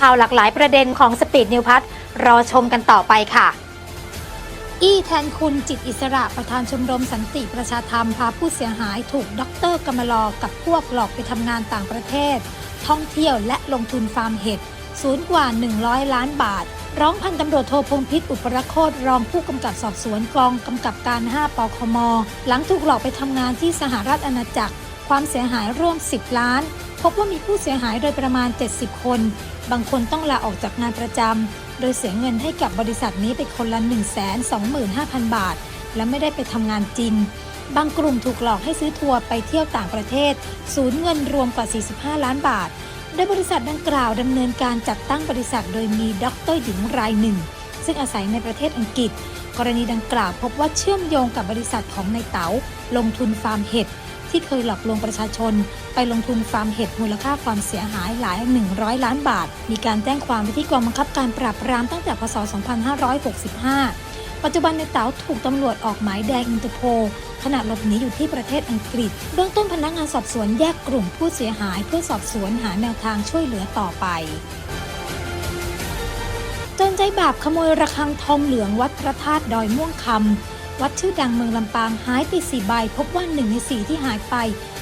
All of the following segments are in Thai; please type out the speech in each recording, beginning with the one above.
ข่าวหลากหลายประเด็นของสปีดนิวพัทรอชมกันต่อไปค่ะ อี้แทนคุณจิตอิสระประธานชมรมสันติประชาธรรมพาผู้เสียหายถูกดกรกำมลอกับพวกหลอกไปทำงานต่างประเทศ ท่องเที่ยวและลงทุนฟาร์มเห็ดสูญกว่า 100 ล้านบาท ร้องพันตำรวจโทพงพิษอุปรโคตรรองผู้กำกับสอบสวนกองกำกับการ 5 ปคม หลังถูกหลอกไปทำงานที่สหรัฐอาณาจักร ความเสียหายร่วม 10 ล้าน พบว่ามีผู้เสียหายโดยประมาณ 70 คน บางคนต้องลาออกจากงานประจำ โดยเสียเงินให้กับบริษัทนี้ไปคนละ 125,000 บาท และไม่ได้ไปทำงานจริง บางกลุ่มถูกหลอกให้ซื้อทัวร์ไปเที่ยวต่างประเทศ สูญเงินรวมกว่า 45 ล้านบาท โดยบริษัทดังกล่าวดำเนินการจัดตั้งบริษัทโดยมีด็อกเตอร์หญิงรายหนึ่ง ซึ่งอาศัยในประเทศอังกฤษ กรณีดังกล่าวพบว่าเชื่อมโยงกับบริษัทของนายเต๋าลงทุนฟาร์มเห็ด ที่เคยหลอกลวงประชาชน ไปลงทุนฟาร์มเห็ดมูลค่าความเสียหายหลาย 100 ล้านบาท มีการแจ้งความไปที่กองบังคับการปราบปรามตั้งแต่พศ 2565 ปัจจุบันในเต๋าถูกตำรวจออกหมายแดงอินเตอร์โพขณะหลบหนีอยู่ที่ประเทศอังกฤษ เบื้องต้นพนักงานสอบสวนแยกกลุ่มผู้เสียหาย เพื่อสอบสวนหาแนวทางช่วยเหลือต่อไปจนใจบาปขโมยระฆังทองเหลืองวัดพระธาตุดอยม่วงคำ วัดชื่อดังเมืองลำปางหายไปสี่ใบ พบว่าหนึ่งในสี่ที่หายไป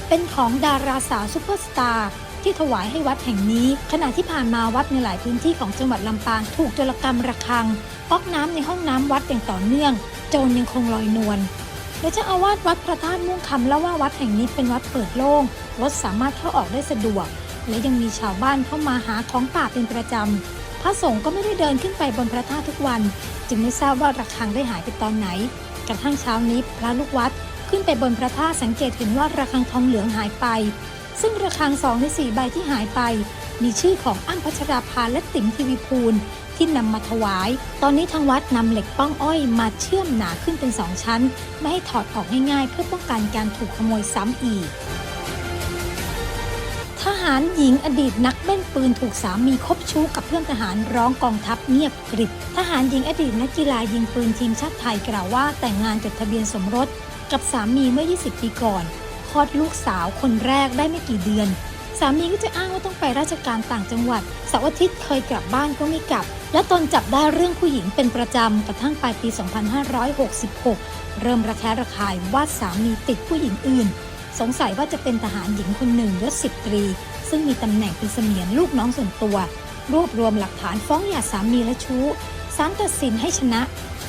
เป็นของดาราสาวซุปเปอร์สตาร์ที่ถวายให้วัดแห่งนี้ ขณะที่ผ่านมาวัดในหลายพื้นที่ของจังหวัดลำปางถูกโจรกรรมระฆังก๊อกน้ำในห้องน้ำวัดอย่างต่อเนื่อง โจรยังคงลอยนวลโดยเจ้าอาวาสวัดพระธาตุม่วงคำเล่าว่าวัดแห่งนี้เป็นวัดเปิดโล่งรถสามารถเข้าออกได้สะดวก และยังมีชาวบ้านเข้ามาหาของป่าเป็นประจำพระสงฆ์ก็ไม่ได้เดินขึ้นไปบนพระธาตุทุกวัน จึงไม่ทราบว่าระฆังได้หายไปตอนไหน กระทั่งเช้านี้พระลูกวัดขึ้นไปบนพระธาตุสังเกตเห็นว่าระฆังทองเหลืองหายไป ซึ่งระฆังสองในสี่ใบที่หายไป มีชื่อของอ้ำพัชราภาและติ๋มทีวีภูลที่นำมาถวาย ตอนนี้ทางวัดนำเหล็กป้องอ้อยมาเชื่อมหนาขึ้นเป็นสองชั้น ไม่ให้ถอดออกง่ายๆ เพื่อป้องกันการถูกขโมยซ้ำอีก หารหญิงอดีตนักเล่นปืนถูกสามีคบชู้กับเพื่อนทหารร้องกองทัพเงียบกริบ ทหารหญิงอดีตนักกีฬายิงปืนทีมชาติไทยกล่าวว่าแต่งงานจดทะเบียนสมรสกับสามีเมื่อ 20 ปีก่อนคลอดลูกสาวคนแรกได้ไม่กี่เดือน สามีก็จะอ้างว่าต้องไปราชการต่างจังหวัดเสาร์อาทิตย์เคยกลับบ้านก็ไม่กลับ และตนจับได้เรื่องผู้หญิงเป็นประจำกระทั่งปลายปี 2566 เริ่มระแคะระคายว่าสามีติดผู้หญิงอื่นสงสัยว่าจะเป็นทหารหญิงคนหนึ่งยศสิบตรี ซึ่งมีตำแหน่งเป็นเสมียนลูกน้องส่วนตัว รวบรวมหลักฐานฟ้องหย่าสามีและชู้ศาลตัดสินให้ชนะ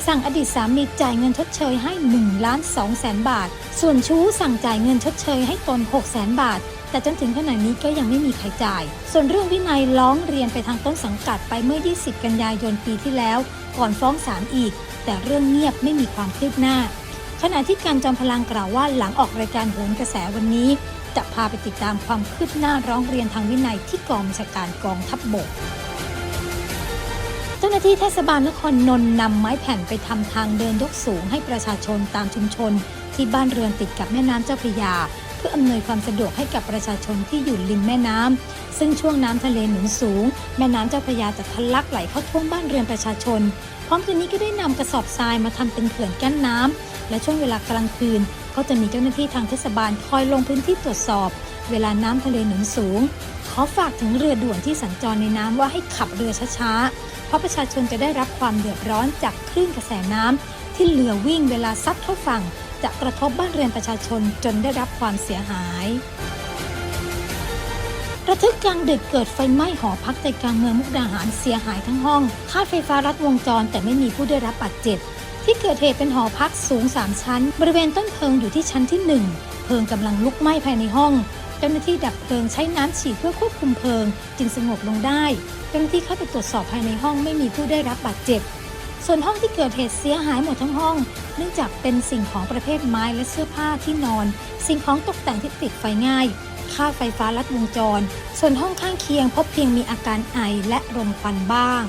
สั่งอดีตสามีจ่ายเงินชดเชยให้1ล้าน2แสนบาท ส่วนชู้สั่งจ่ายเงินชดเชยให้ตน6แสนบาท แต่จนถึงขณะนี้ก็ยังไม่มีใครจ่าย ส่วนเรื่องวินัยร้องเรียนไปทางต้นสังกัดไปเมื่อ 20 กันยายนปีที่แล้ว ก่อนฟ้องศาลอีก แต่เรื่องเงียบไม่มีความคืบหน้าขณะที่การจอมพลังกล่าวว่าหลังออกรายการโหนกระแสวันนี้ จะพาไปติดตามความคืบหน้าร้องเรียนทางวินัยที่กองบัญชาการกองทัพบบก เจ้าหน้าที่เทศบาลนครนนท์นำไม้แผ่นไปทำทางเดินยกสูงให้ประชาชนตามชุมชน ที่บ้านเรือนติดกับแม่น้ำเจ้าพระยา พื่ออำนวยความสะดวกให้กับประชาชนที่อยู่ริมแม่น้ำซึ่งช่วงน้ำทะเลหนุนสูง แม่น้ำเจ้าพระยาจะทะลักไหลเข้าท่วมบ้านเรือนประชาชน พร้อมกันนี้ก็ได้นำกระสอบทรายมาทำเป็นเขื่อนกั้นน้ำและช่วงเวลากลางคืน ก็จะมีเจ้าหน้าที่ทางเทศบาลคอยลงพื้นที่ตรวจสอบ เวลาน้ำทะเลหนุนสูง ขอฝากถึงเรือด่วนที่สัญจรในน้ำว่าให้ขับเรือช้าๆ เพราะประชาชนจะได้รับความเดือดร้อนจากคลื่นกระแสน้ำที่เรือวิ่งเวลาซัดเข้าฝั่ง จะกระทบบ้านเรือนประชาชนจนได้รับความเสียหาย ระทึกกลางดึกเกิดไฟไหม้หอพักใจกลางเมืองมุกดาหารเสียหายทั้งห้องค่าไฟฟ้ารัดวงจรแต่ไม่มีผู้ได้รับบาดเจ็บ ที่เกิดเหตุเป็นหอพักสูง 3 ชั้น บริเวณต้นเพลิงอยู่ที่ชั้นที่ 1 เพลิงกำลังลุกไหม้ภายในห้องเจ้าหน้าที่ดับเพลิงใช้น้ำฉีดเพื่อควบคุมเพลิง จึงสงบลงได้ เจ้าหน้าที่เข้าไปตรวจสอบภายในห้องไม่มีผู้ได้รับบาดเจ็บ ส่วนห้องที่เกิดเหตุเสียหายหมดทั้งห้อง เนื่องจากเป็นสิ่งของประเภทไม้และเสื้อผ้าที่นอน สิ่งของตกแต่งที่ติดไฟง่าย ค่าไฟฟ้าลัดวงจร ส่วนห้องข้างเคียงพบเพียงมีอาการไอและรมควันบ้าง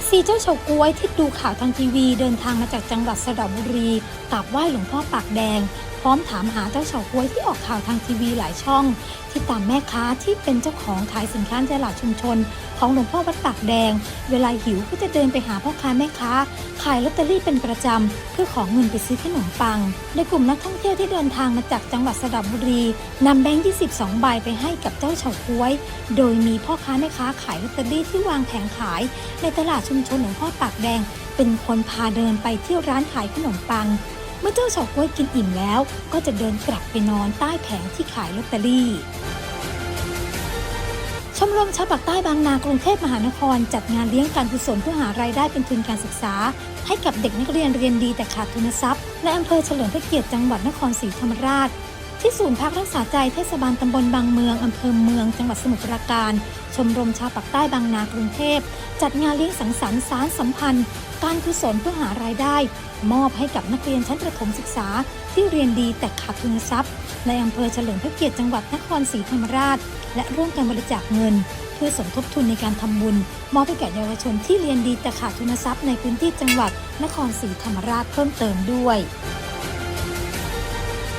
FC เจ้าเฉาก้วยที่ดูข่าวทางทีวีเดินทางมาจากจังหวัดสระบุรีกราบไหว้หลวงพ่อปากแดง ร้อมถามหาเจ้าเฉาก๊วยที่ออกข่าวทางทีวีหลายช่อง ที่ตามแม่ค้าที่เป็นเจ้าของขายสินค้าในตลาดชุมชน ของหลวงพ่อวัดปากแดง เวลาหิวก็จะเดินไปหาพ่อค้าแม่ค้า ขายลอตเตอรี่เป็นประจำ เพื่อของเงินไปซื้อขนมปัง ในกลุ่มนักท่องเที่ยวที่เดินทางมาจากจังหวัดสระบุรีนำแบงค์22ใบไปให้กับเจ้าเฉาก๊วย โดยมีพ่อค้าแม่ค้าขายลอตเตอรี่ที่วางแผงขาย ในตลาดชุมชนหลวงพ่อปากแดง เป็นคนพาเดินไปที่ร้านขายขนมปัง มื่อเจ้าเฉาก้วยกินอิ่มแล้ว ก็จะเดินกลับไปนอนใต้แผงที่ขายลอตเตอรี่ชมรมชาวปากใต้บางนากรุงเทพมหานคร จัดงานเลี้ยงการกุศลเพื่อหารายได้เป็นทุนการศึกษา ให้กับเด็กนักเรียนเรียนดีแต่ขาดทุนทรัพย์ในอำเภอเฉลิมพระเกียรติจังหวัดนครศรีธรรมราช ที่ศูนย์พักรักษาใจเทศบาลตำบลบางเมืองอำเภอเมือง จังหวัดสมุทรปราการ ชมรมชาวปากใต้บางนากรุงเทพ จัดงานเลี้ยงสังสรรค์สารสัมพันธ์ การกุศลเพื่อหารายได้ มอบให้กับนักเรียนชั้นประถมศึกษา ที่เรียนดีแต่ขาดทุนทรัพย์ ในอำเภอเฉลิมพระเกียรติจังหวัดนครศรีธรรมราช และร่วมกันบริจาคเงิน เพื่อสมทบทุนในการทำบุญ มอบให้แก่เยาวชนที่เรียนดีแต่ขาดทุนทรัพย์ในพื้นที่จังหวัดนครศรีธรรมราชเพิ่มเติมด้วย